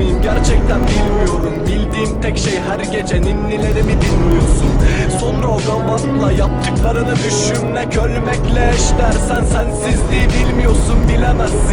mıyım? Gerçekten bilmiyorum. Bildiğim tek şey her gece ninnilerimi dinliyorsun. Sonra o gamatla yaptıklarını düşünmek ölmekle eşler Sen sensizliği bilmiyorsun bilemezsin.